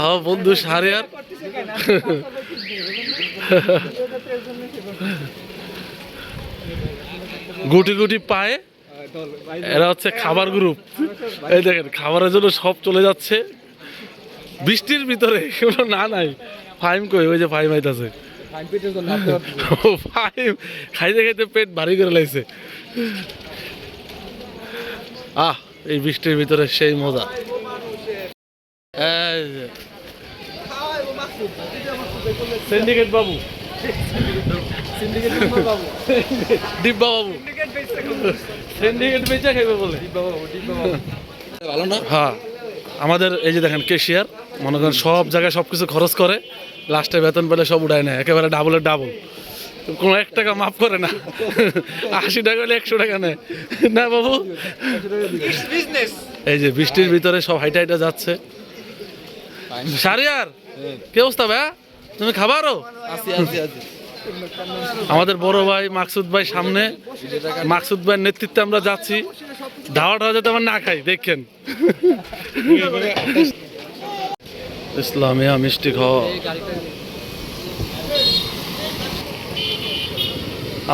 আমার বন্ধু সারিয়ার। গুটি গুটি পায়ে এরা হচ্ছে খাবার গ্রুপ এই দেখেন, খাবারের জন্য সব চলে যাচ্ছে। বৃষ্টির ভিতরে না নাই। ফাইম কই? ওই যে ফাইম আইতাছে। ফাইম খাইতে খাইতে পেট ভারী করে লাগছে আহ। এই বৃষ্টির ভিতরে সেই মজা। এই সিন্ডিকেট বাবু। ডিব্বা বাবু। সিন্ডিকেট বেচা খাইবে বলে। ভালো না? হ্যাঁ। আমাদের এই যে দেখেন কেশিয়ার মনে করেন সব জায়গায় সব কিছু খরচ করে লাস্টে বেতন পেলে সব উঠায় নেয়। একেবারে ডাবলের ডাবল কোনো এক টাকা মাফ করে না। আশি টাকা হলে একশো টাকা নেয়। না বাবু? এই যে বৃষ্টির ভিতরে সব হাইটা হাইটা যাচ্ছে। সারিয়ার, কি অবস্থা ভাই তুমি খাবারও? আমাদের বড় ভাই মাকসুদ ভাই সামনে। মাকসুদ ভাইয়ের নেতৃত্বে আমরা যাচ্ছি। ধাওয়াটা যাতে আমার না খাই, দেখেন। ইসলামিয়া মিষ্টি খাওয়া।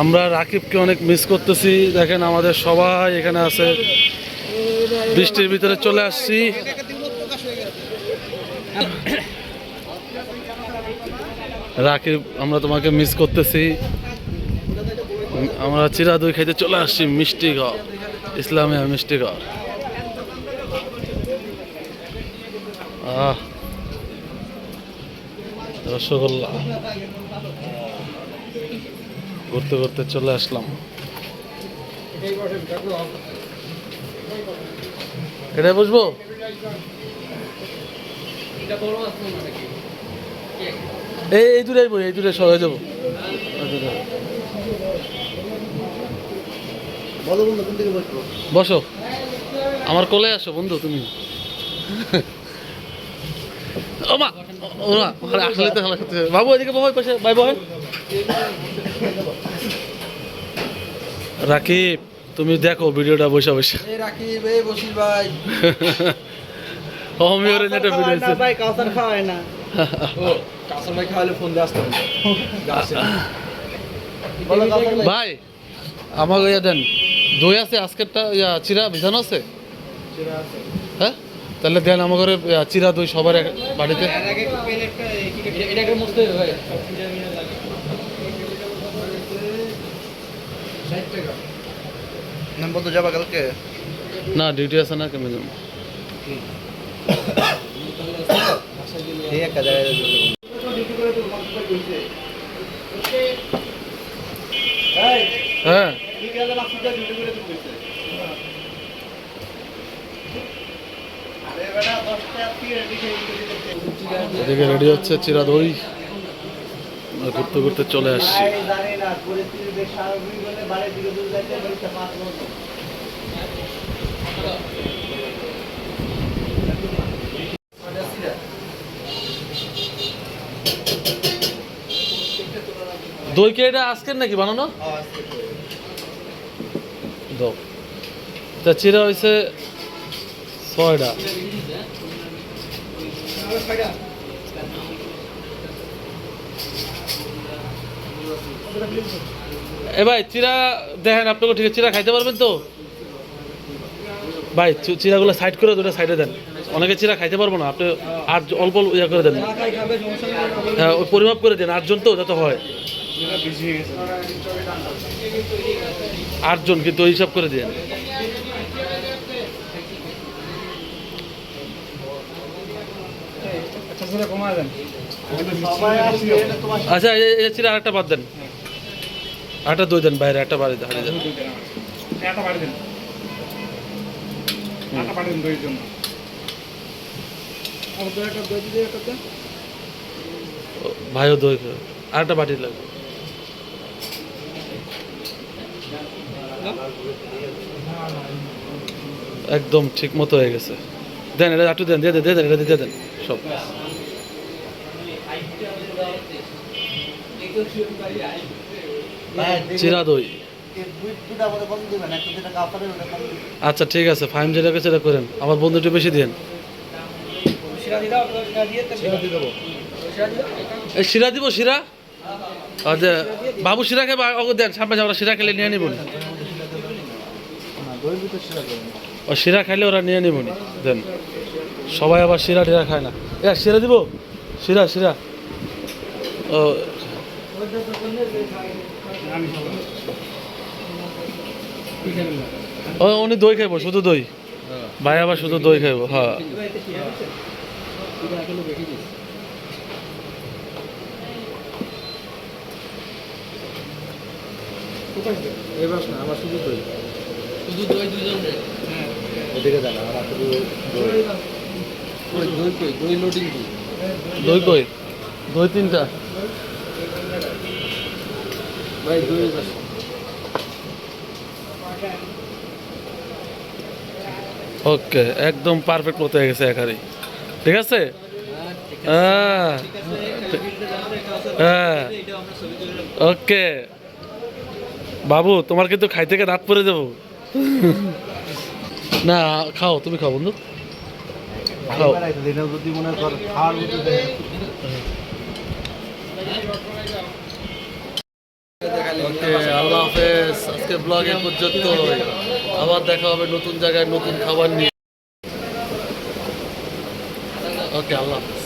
আমরা রাকিবকে অনেক মিস করতেছি। দেখেন আমাদের সবাই এখানে আছে। বৃষ্টির ভিতরে চলে আসছি। রাকিব, আমরা তোমাকে মিস করতেছি। আমরা চিরা দই খাইতে চলে আসছি, মিষ্টি ঘর, ইসলামিয়া মিষ্টি ঘর। আহ। রসগোল্লা। ঘুরতে ঘুরতে চলে আসলাম। এটা বুঝব এই এই দূরে বই এই দূরে সরে যাব। বসো। আমার কোলে আসো বন্ধু তুমি। ও মা ও মা ওখানে আসলে তো খেলা করতে হবে। বাবু এদিকে বাবু পাশে ভাই বহেন রাকিব তুমি দেখো ভিডিওটা বসে বসে। এই রাকিব এই ভাই। ভিডিও আছে ভাই কাউসার খাওয়ায় না। ও কাসম ভাই খাওয়ালে ফোন দিয়ে আসতে ভাই। আমাকে ইয়া দেন। দই আছে আজকেরটা ইয়া চিরা বিধান আছে? হ্যাঁ? তাহলে দেন আমার ঘরে চিরা দই সবার এক- বাড়িতে। এটাকে মুছতে হবে ভাই নাম যাবা কালকে? না ডিউটি আছে না কেমন যাব? জায়গায় হ্যাঁ। এদিকে রেডি হচ্ছে চিরা দই আমরা ঘুরতে ঘুরতে চলে আসছি। দই কে এটা আজকের নাকি বানানো? দাও তা চিরা হয়েছে ছয়টা এ ভাই, চিরা দেখেন আপনাকে ঠিক আছে, চিরা খাইতে পারবেন তো? ভাই চিরাগুলো সাইড করে দুটো সাইডে দেন। অনেকে চিরা খাইতে পারব না, আপনি আর অল্প অল্প ইয়ে করে দেন। হ্যাঁ ওই পরিমাপ করে দেন, আটজন তো, যাতে হয়। আটজন, কিন্তু হিসাব করে দেন। আচ্ছা এই এই চিরা আরেকটা বাদ দেন। আরেকটা দই দেন বাইরে একটা বাড়ি হারিয়ে দেন। ও, ভাইও দই। আরেকটা বাটি লাগবে। একদম ঠিক মতো হয়ে গেছে। দেন এটা একটু দেন দিয়ে দেন দিয়ে দেন এটা দিয়ে দেন সব চিরা দই এর দুই- দুটা আমাদের কম দিবেন একটা যেটা কাপড়ের ওটা কম দিবেন আচ্ছা ঠিক আছে ফাইম যেটা আছে সেটা করেন। আমার বন্ধুটি বেশি দিন। এই শিরা দিব শিরা? আচ্ছা বাবু শিরা খেয়ে অগ দেন সামনে আমরা শিরা খেলে নিয়ে নিব দই ও শিরা খাইলে ওরা নিয়ে নিব দেন। সবাই আবার শিরা টিরা খায় না। এ শিরা দিব? শিরা শিরা। ও ও উনি দই খাইবো শুধু দই? ভাই আবার শুধু দই খাইবো হ্যাঁ। এবার না আমার শুধু দই। শুধু দই দুজন ওদিকে জানা আমার শুধু দই। দই কই? দই লোডিং দই কই? দই তিনটা। ভাই দই ওকে একদম পারফেক্ট মতো হয়ে গেছে একারি ঠিক আছে? হ্যাঁ। হ্যাঁ। ওকে। বাবু তোমার কিন্তু খাই থেকে দাঁত পরে দেবো। না খাও তুমি খাও বন্ধু। খাও এটা যদি মনে কর খাওয়ার মতো দেয় ওকে, আল্লাহ হাফেজ। আজকে ব্লগ এ পর্যন্ত আবার দেখা হবে নতুন জায়গায় নতুন খাবার নিয়ে। ওকে, আল্লাহ হাফেজ।